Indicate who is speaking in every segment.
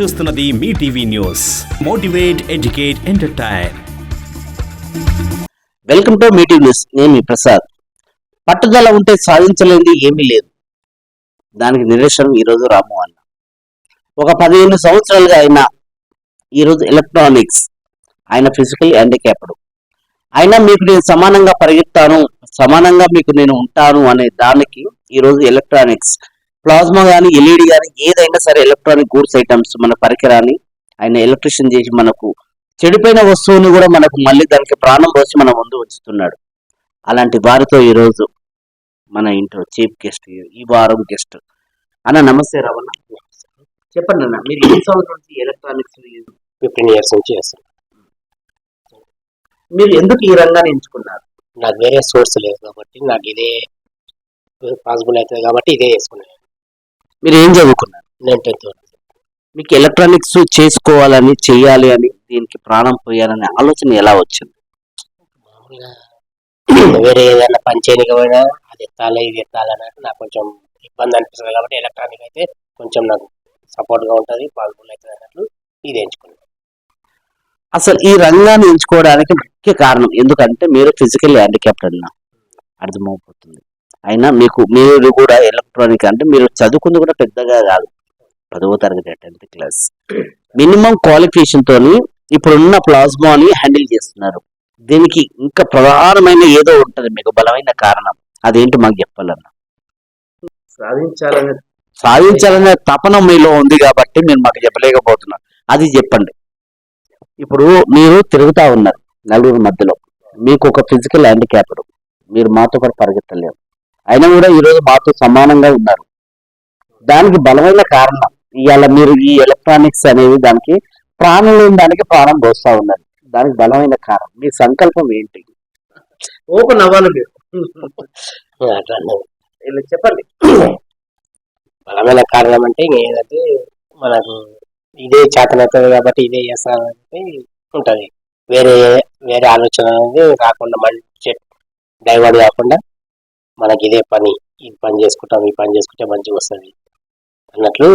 Speaker 1: చూస్తున్నది మీ TV news. Motivate educate entertain.
Speaker 2: Welcome to meeting news. నేను మీ ప్రసాద్. పట్టుదల ఉంటే సాధించలేనిది ఏమీ లేదు. దానికి నిదర్శనం ఈరోజు రాము అన్న. ఒక పదిహేను సంవత్సరాలుగా ఆయన ఈరోజు ఎలక్ట్రానిక్స్ ఆయన ఫిజికల్ హ్యాండిక్యాప్డ్ అయినా మీకు నేను సమానంగా పరిగెత్తాను సమానంగా మీకు నేను ఉంటాను అనే దానికి ఈరోజు ఎలక్ట్రానిక్స్ ప్లాస్మా కానీ ఎల్ఈడి కానీ ఏదైనా సరే ఎలక్ట్రానిక్ గూడ్స్ ఐటమ్స్ మన పరికరాన్ని ఆయన ఎలక్ట్రిషియన్ చేసి మనకు చెడిపోయిన వస్తువుని కూడా మనకు మళ్ళీ దానికి ప్రాణం పోసి మన ముందు ఉంచుతున్నాడు. అలాంటి వారితో ఈరోజు మన ఇంట్లో చీఫ్ గెస్ట్ ఈ వారం గెస్ట్. అన్న నమస్తే రమణ. చెప్పండి అన్న మీరు ఎన్ని సంవత్సరాల నుంచి ఎలక్ట్రానిక్స్
Speaker 3: ఫిఫ్టీన్ ఇయర్స్ నుంచి చేస్తాను
Speaker 2: మీరు ఎందుకు ఈ రంగాన్ని ఎంచుకున్నారు?
Speaker 3: నాకు వేరే సోర్స్ లేదు కాబట్టి నాకు ఇదే పాసిబుల్ అవుతుంది కాబట్టి ఇదే చేసుకున్నాను.
Speaker 2: మీరు ఏం చదువుకున్నారు?
Speaker 3: నేను టెన్త్
Speaker 2: మీకు ఎలక్ట్రానిక్స్ చేసుకోవాలని చేయాలి అని దీనికి ప్రాణం పోయాలనే ఆలోచన ఎలా వచ్చింది?
Speaker 3: మామూలుగా వేరే ఏదైనా పని చేయడానికి పోయినా అది ఎత్తాలి ఇది ఎత్తాలి అన్నట్టు నాకు కొంచెం ఇబ్బంది అనిపిస్తుంది కాబట్టి ఎలక్ట్రానిక్ అయితే కొంచెం నాకు సపోర్ట్గా ఉంటుంది పాసిబుల్ అవుతుంది అన్నట్లు ఇది ఎంచుకున్నాను.
Speaker 2: అసలు ఈ రంగాన్ని ఎంచుకోవడానికి ముఖ్య కారణం ఎందుకంటే మీరు ఫిజికల్ హ్యాండిక్యాప్డ్ అన్న. అర్థమైపోతుంది అయినా మీకు మీరు కూడా ఎలక్ట్రానిక్ అంటే మీరు చదువుకుంది కూడా పెద్దగా కాదు. పదవ తరగతి టెన్త్ క్లాస్. మినిమం క్వాలిఫికేషన్ తోని ఇప్పుడున్న ప్లాస్మాని హ్యాండిల్ చేస్తున్నారు. దీనికి ఇంకా ప్రధానమైన ఏదో ఉంటది మీకు బలమైన కారణం. అదేంటి మాకు చెప్పాలన్న?
Speaker 4: సాధించాలనే
Speaker 2: సాధించాలనే తపన మీలో ఉంది కాబట్టి మీరు మాకు చెప్పలేకపోతున్నారు అది చెప్పండి. ఇప్పుడు మీరు తిరుగుతా ఉన్నారు నలుగురు మధ్యలో. మీకు ఒక ఫిజికల్ హ్యాండిక్యాప్డ్ మీరు మాతో పాటు పరిగెత్తలేరు. అయినా కూడా ఈరోజు మాతో సమానంగా ఉన్నారు. దానికి బలమైన కారణం ఇవాళ మీరు ఈ ఎలక్ట్రానిక్స్ అనేవి దానికి ప్రాణం లేని దానికి ప్రాణం పోస్తా ఉన్నారు. దానికి బలమైన కారణం మీ సంకల్పం ఏంటి?
Speaker 4: ఓపెన్ అవ్వాలి మీరు. ఇలా చెప్పండి.
Speaker 3: బలమైన కారణం అంటే ఇంక ఏంటంటే మనకు ఇదే చేతనవుతుంది కాబట్టి ఇదే చేస్తానంటే ఉంటుంది. వేరే వేరే ఆలోచన అనేది రాకుండా మంచి డైవర్ట్ కాకుండా మనకి ఇదే పని ఈ పని చేసుకుంటాం ఈ పని చేసుకుంటే మంచిగా వస్తుంది అన్నట్లు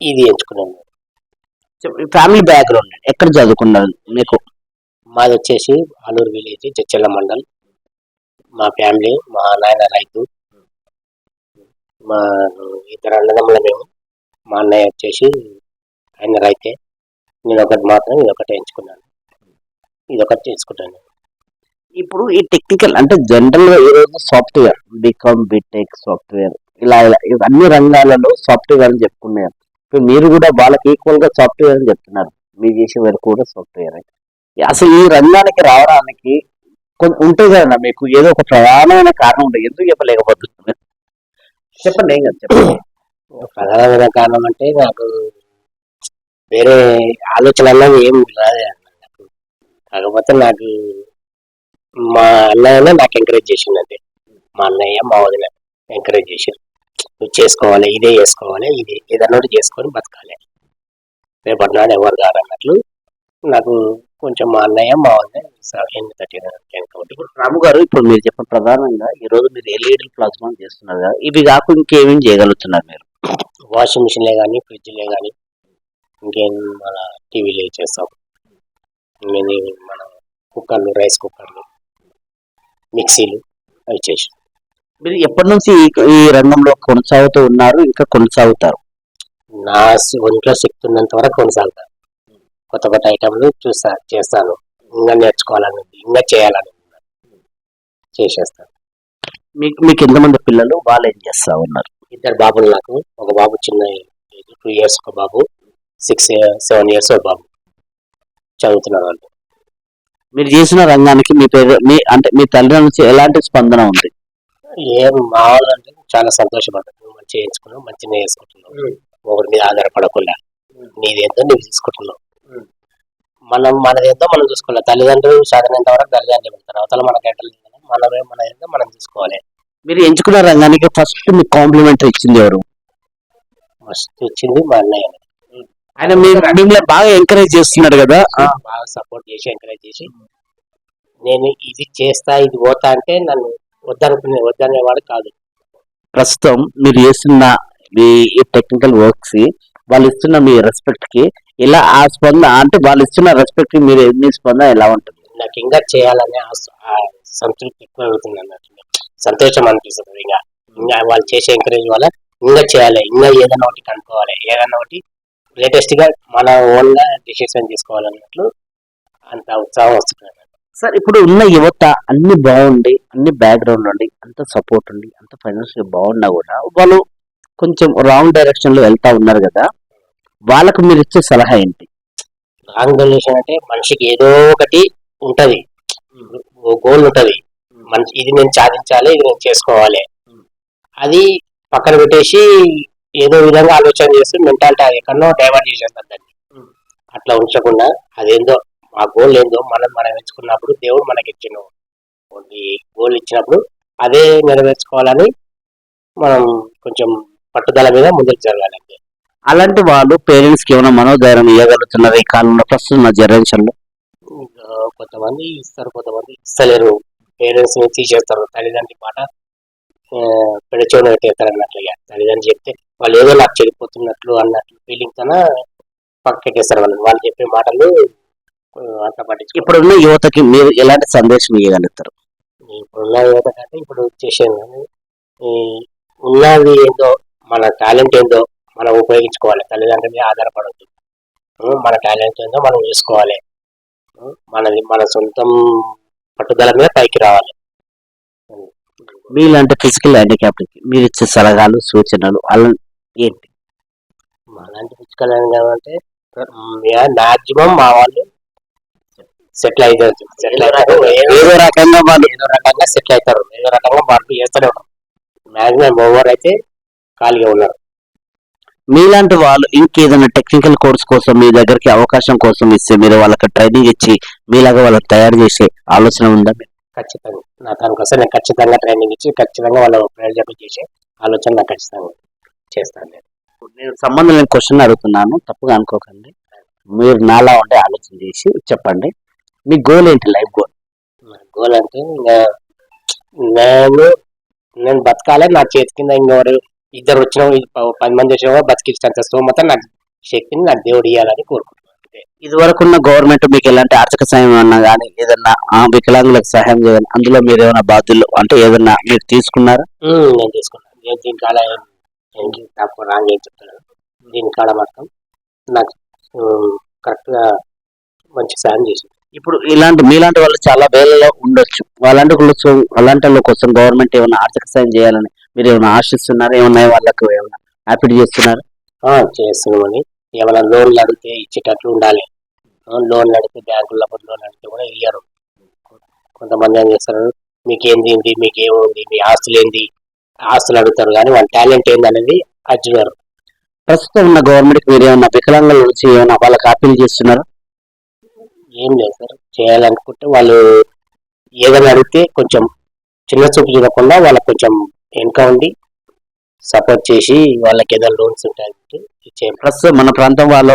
Speaker 3: ఇది ఎంచుకున్నాను.
Speaker 2: ఫ్యామిలీ బ్యాక్గ్రౌండ్ ఎక్కడ చదువుకున్నారు మీకు?
Speaker 3: మాది వచ్చేసి ఆలూరు విలేజ్ జచ్చెల్ల మండల్. మా ఫ్యామిలీ మా నాయన రైతు మా ఇద్దరు అన్నదమ్ముల మేము. మా అన్నయ్య వచ్చేసి ఆయన రైతే. నేను ఒకటి మాత్రం ఇది ఒకటి ఎంచుకున్నాను. ఇది ఒకటి చేసుకుంటాను.
Speaker 2: ఇప్పుడు ఈ టెక్నికల్ అంటే జనరల్గా ఈరోజు సాఫ్ట్వేర్ బీకామ్ బీటెక్ సాఫ్ట్వేర్ ఇలా ఇలా ఇవి అన్ని రంగాలలో సాఫ్ట్వేర్ అని చెప్పుకున్నారు ఇప్పుడు మీరు కూడా వాళ్ళకి ఈక్వల్గా సాఫ్ట్వేర్ అని చెప్తున్నారు. మీరు చేసే వరకు కూడా సాఫ్ట్వేర్ అసలు ఈ రంగానికి రావడానికి కొంచెం ఉంటుంది కదా మీకు ఏదో ఒక ప్రధానమైన కారణం ఉంటుంది ఎందుకు చెప్పలేకపోతున్నారు? చెప్పండి ఏం కదా చెప్పండి.
Speaker 3: ప్రధానమైన కారణం అంటే నాకు వేరే ఆలోచనలో ఏం రాదు కాకపోతే నాకు మా అన్నయ్య నాకు ఎంకరేజ్ చేసిండు అంతే మా అన్నయ్య మా వదిన ఎంకరేజ్ చేసిండు నువ్వు చేసుకోవాలి ఇదే చేసుకోవాలి ఇది ఏదన్నా చేసుకొని బతకాలి. రేపటి నాడు ఎవరు కాదు అన్నట్లు నాకు కొంచెం మా అన్నయ్య మా వదిన ఎన్ని థర్టీ కాబట్టి
Speaker 2: ఇప్పుడు రాము గారు ఇప్పుడు మీరు చెప్పిన ప్రధానంగా ఈ రోజు మీరు ఎల్ఈడి ప్లాస్మా చేస్తున్నారు కదా ఇవి కాకుండా ఇంకేమేం చేయగలుగుతున్నారు మీరు?
Speaker 3: వాషింగ్ మిషన్లే కానీ ఫ్రిడ్జ్లే కానీ ఇంకేం మన టీవీలో చేస్తాం. ఇది మన కుక్కర్లు రైస్ కుక్కర్లు. మిక్సీలు అవి చేసి.
Speaker 2: మీరు ఎప్పటి నుంచి ఈ- రంగంలో కొనసాగుతూ ఉన్నారు? ఇంకా కొనసాగుతారు?
Speaker 3: నా ఒంట్లో శక్తి ఉన్నంత వరకు కొనసాగుతాను. కొత్త కొత్త ఐటమ్లు చూస్తా చేస్తాను. ఇంకా నేర్చుకోవాలని ఇంకా చేయాలని. చేసేస్తాను.
Speaker 2: మీకు మీకు ఎంతమంది పిల్లలు? వాళ్ళు ఏం చేస్తా ఉన్నారు?
Speaker 3: ఇద్దరు బాబులు నాకు. ఒక బాబు చిన్న టూ ఇయర్స్ ఒక బాబు. సిక్స్ సెవెన్ ఇయర్స్ ఒక బాబు. చదువుతున్నారు వాళ్ళు.
Speaker 2: మీరు చేసిన రంగానికి మీ పేరు మీ అంటే మీ తల్లి నుంచి ఎలాంటి స్పందన ఉంది?
Speaker 3: ఏం మా వాళ్ళు అంటే చాలా సంతోషపడ్డారు. నువ్వు మంచిగా ఎంచుకున్నావు మంచిగా వేసుకుంటున్నావు. ఒకరి మీద ఆధారపడకుండా. నీదేంతో నువ్వు తీసుకుంటున్నావు మనం మనదేంతో మనం చూసుకోవాలి. తల్లిదండ్రులు సాధనంత వరకు తల్లిదండ్రులు పెడతారు అవతల మన గంటలు మనమే మన ఏందో మనం చూసుకోవాలి.
Speaker 2: మీరు ఎంచుకున్న రంగానికి ఫస్ట్ మీకు కాంప్లిమెంటరీ ఇచ్చింది ఎవరు?
Speaker 3: మస్తు ఇచ్చింది మా అన్నయ్య.
Speaker 2: ఆయన మీరు మిమ్మల్ని బాగా ఎంకరేజ్ చేస్తున్నాడు కదా.
Speaker 3: బాగా సపోర్ట్ చేసి ఎంకరేజ్ చేసి. నేను ఇది చేస్తా ఇది పోతా అంటే నన్ను వద్దనుకునే వద్దనేవాడు కాదు.
Speaker 2: ప్రస్తుతం మీరు చేస్తున్న ఈ టెక్నికల్ వర్క్స్ వాళ్ళు ఇస్తున్న మీ రెస్పెక్ట్కి ఇలా ఆ స్పందన అంటే వాళ్ళు ఇస్తున్న రెస్పెక్ట్ మీరు మీ స్పందన ఎలా ఉంటుంది?
Speaker 3: నాకు ఇంకా చేయాలనే సంతృప్తి ఎక్కువ అవుతుంది అన్నట్టు. సంతోషం అనిపిస్తుంది. ఇంకా ఇంకా వాళ్ళు చేసే ఎంకరేజ్ వల్ల ఇంకా చేయాలి. ఇంకా ఏదైనా ఒకటి కనుక్కోవాలి. ఏదైనా ఒకటి లేటెస్ట్గా మన ఓన్గా డిసిషన్ తీసుకోవాలన్నట్లు అంత ఉత్సాహం వస్తుంది.
Speaker 2: సార్ ఇప్పుడు ఉన్న యువత అన్ని బాగుండి అన్ని బ్యాక్గ్రౌండ్ ఉండి అంత సపోర్ట్ ఉండి అంత ఫైనాన్షియల్ బాగున్నా కూడా వాళ్ళు కొంచెం రాంగ్ డైరెక్షన్లో వెళ్తా ఉన్నారు కదా వాళ్ళకు మీరు ఇచ్చే సలహా ఏంటి?
Speaker 3: రాంగ్ డొనేషన్ అంటే మనిషికి ఏదో ఒకటి ఉంటది. గోల్ ఉంటది. మనిషి ఇది నేను సాధించాలి ఇది నేను చేసుకోవాలి. అది పక్కన పెట్టేసి ఏదో విధంగా ఆలోచన చేసి మెంటాలిటీ ఎక్కడో డైవర్ట్ చేసేస్తారు దాన్ని. అట్లా ఉంచకుండా అదేందో ఆ గోల్ ఏందో మనం మనం ఎంచుకున్నప్పుడు దేవుడు మనకి ఇచ్చిన గోల్ ఇచ్చినప్పుడు అదే నెరవేర్చుకోవాలని మనం కొంచెం పట్టుదల మీద ముందుకు జరగాలి అంతే.
Speaker 2: అలాంటి వాళ్ళు పేరెంట్స్కి ఏమైనా మనోధైర్యం ఇవ్వగలుగుతున్నారు? ఈ కాలంలో ప్రస్తుతం ఉన్న జనరేషన్లో?
Speaker 3: ఇంకా కొంతమంది ఇస్తారు కొంతమంది ఇస్తలేరు. పేరెంట్స్ని తీసేస్తారు. తల్లిదండ్రి మాట పెడచోని అన్నట్లుగా తల్లిదండ్రులు చెప్తే వాళ్ళు ఏదో నాకు చెడిపోతున్నట్లు అన్నట్లు ఫీలింగ్ కన్నా పక్కకెట్టేస్తారు వాళ్ళు. వాళ్ళు చెప్పే మాటలు అంత పట్టించుకో
Speaker 2: ఇప్పుడున్న యువతకి మీరు ఎలాంటి సందేశం ఇవ్వగలుగుతారు
Speaker 3: ఇప్పుడున్న యువత కంటే ఇప్పుడు చేసేది ఉన్నది ఏందో మన టాలెంట్ ఏందో మనం ఉపయోగించుకోవాలి. తల్లిదండ్రుల మీద ఆధారపడద్దు మన టాలెంట్ ఏందో మనం చూసుకోవాలి మనది మన సొంతం పట్టుదల మీద పైకి రావాలి.
Speaker 2: మీలాంటి ఫిజికల్ హ్యాండిక్యాప్ మీరు ఇచ్చే సలహాలు సూచనలు అలా ఏంటి?
Speaker 3: అలాంటి పుస్తకాలు అంటే మాక్సిమం మా వాళ్ళు సెటిల్ అవుతారు సెటిల్ అవుతారు ఏదో
Speaker 2: రకంగా వాళ్ళు
Speaker 3: ఏదో రకంగా సెటిల్ అవుతారు ఏదో రకంగా వర్క్ చేస్తూనే ఉంటారు. మాక్సిమం ఓవర్ అయితే ఖాళీగా ఉన్నారు.
Speaker 2: మీలాంటి వాళ్ళు ఇంకేదైనా టెక్నికల్ కోర్స్ కోసం మీ దగ్గరికి అవకాశం కోసం ఇస్తే మీరు వాళ్ళకి ట్రైనింగ్ ఇచ్చి మీలాగా వాళ్ళకి తయారు చేసే ఆలోచన ఉందా?
Speaker 3: ఖచ్చితంగా. నా దానికోసం నేను ఖచ్చితంగా ట్రైనింగ్ ఇచ్చి ఖచ్చితంగా వాళ్ళ ప్రయోజనం చేసే ఆలోచన నాకు ఖచ్చితంగా చేస్తాను నేను.
Speaker 2: నేను సంబంధం లేని క్వశ్చన్ అడుగుతున్నాను. తప్పుగా అనుకోకండి. మీరు నాలా ఉండే ఆలోచన చేసి చెప్పండి. మీ గోల్ ఏంటి లైఫ్ గోల్
Speaker 3: గోల్ అంటే నేను నేను బతకాలి. నా చేతి కింద ఇంకెవరు ఇద్దరు వచ్చిన పది మంది వచ్చిన బతికించినంత స్తోమత నాకు శక్తిని నాకు దేవుడు ఇవ్వాలని కోరుకుంటున్నాను.
Speaker 2: ఇది వరకున్న గవర్నమెంట్ మీకు ఎలాంటి ఆర్థిక సాయం అన్నా కానీ ఏదన్నా ఆ వికలాంగులకు సహాయం చేయాలి అందులో మీరు ఏమైనా బాధ్యులు అంటే ఏదన్నా మీరు తీసుకున్నారా?
Speaker 3: నేను తీసుకున్నాను. నేను దీని కాడ తప్పు రాంగ్ ఏం చెప్తున్నాను దీని కాడ మాత్రం నాకు కరెక్ట్గా మంచి సాయం చేసింది.
Speaker 2: ఇప్పుడు ఇలాంటి మీలాంటి వాళ్ళు చాలా వేలలో ఉండొచ్చు. అలాంటి కోసం అలాంటి వాళ్ళ కోసం గవర్నమెంట్ ఏమైనా ఆర్థిక సాయం చేయాలని మీరు ఏమైనా ఆశిస్తున్నారా? ఏమన్నా వాళ్ళకు ఏమైనా హ్యాపీ చేస్తున్నారు?
Speaker 3: చేస్తున్నామని ఏమైనా లోన్లు అడిగితే ఇచ్చేటట్లు ఉండాలి. లోన్లు అడిగితే బ్యాంకుల్లో లోన్ అడిగితే కూడా ఇయ్యరు. కొంతమంది ఏం చేస్తారు మీకేంది ఏంది మీకేముంది మీ ఆస్తులు ఏంది? ఆస్తులు అడుగుతారు కానీ వాళ్ళ టాలెంట్ ఏంది అనేది అజ్జుగారు
Speaker 2: ప్రస్తుతం ఉన్న గవర్నమెంట్ మీరు ఏమైనా వికలాంగుల నుంచి ఏమైనా వాళ్ళకి అప్పీల్ చేస్తున్నారు?
Speaker 3: ఏం లేదు సార్. చేయాలనుకుంటే వాళ్ళు ఏదైనా అడిగితే కొంచెం చిన్న చూపు చూడకుండా వాళ్ళకి కొంచెం వెనుక ఉండి సపోర్ట్ చేసి వాళ్ళకి ఏదైనా లోన్స్ ఇచ్చేయం
Speaker 2: ప్రస్తుతం మన ప్రాంతం వాళ్ళు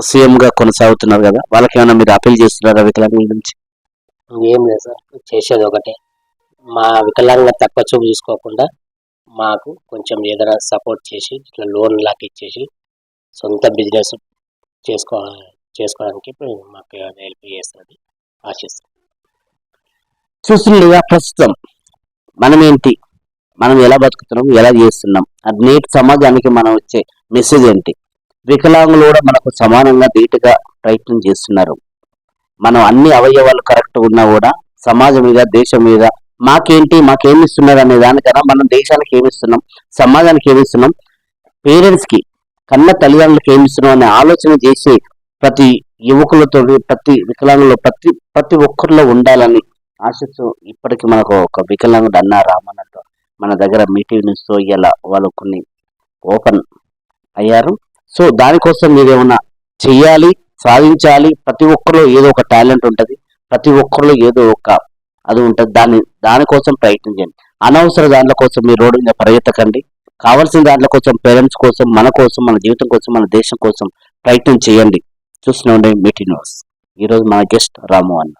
Speaker 2: సీఎం గా కొనసాగుతున్నారు కదా వాళ్ళకి ఏమైనా మీరు అప్పీల్ చేస్తున్నారా వికలాంగుల నుంచి?
Speaker 3: ఏం లేదు సార్ చేసేది ఒకటే. మా వికలాంగ తక్కువ చూపు చూసుకోకుండా మాకు కొంచెం ఏదైనా సపోర్ట్ చేసి ఇట్లా లోన్ లాగా ఇచ్చేసి సొంత బిజినెస్ చేసుకో చేసుకోవడానికి మాకు హెల్ప్ చేస్తుంది ఆశిస్తాం
Speaker 2: చూస్తుండగా ప్రస్తుతం. మనం ఏంటి మనం ఎలా బతుకుతున్నాం ఎలా చేస్తున్నాం? అది నేటి సమాజానికి మనం వచ్చే మెసేజ్ ఏంటి? వికలాంగులు కూడా మనకు సమానంగా ధీటుగా ప్రయత్నం చేస్తున్నారు. మనం అన్ని అవయవాలు కరెక్ట్ ఉన్నా కూడా సమాజం మీద దేశం మీద మాకేంటి మాకేమి ఇస్తున్నారు అనే దానికన్నా మనం దేశానికి ఏమిస్తున్నాం సమాజానికి ఏమిస్తున్నాం పేరెంట్స్కి కన్న తల్లిదండ్రులకు ఏమిస్తున్నాం అనే ఆలోచన చేసి ప్రతి యువకులతో ప్రతి వికలాంగులు ప్రతి ప్రతి ఒక్కరిలో ఉండాలని ఆశిస్తూ ఇప్పటికి మనకు ఒక వికలాంగుడు అన్న రామన్నట్టు మన దగ్గర మీటింగ్ న్యూస్ ఇలా వాళ్ళు కొన్ని ఓపెన్ అయ్యారు. సో దానికోసం మీరేమన్నా చేయాలి చెయ్యాలి సాధించాలి? ప్రతి ఒక్కరిలో ఏదో ఒక టాలెంట్ ఉంటుంది. ప్రతి ఒక్కరిలో ఏదో ఒక అది ఉంటుంది. దాన్ని దానికోసం ప్రయత్నించండి అనవసర దాంట్ల కోసం మీరు రోడ్డు మీద పరిగెత్తకండి. కావాల్సిన దాంట్ల కోసం పేరెంట్స్ కోసం మన కోసం మన జీవితం కోసం మన దేశం కోసం ప్రయత్నం చేయండి. చూస్తూనే ఉండే మీటింగ్ న్యూస్. ఈరోజు మన గెస్ట్ రాము అన్న.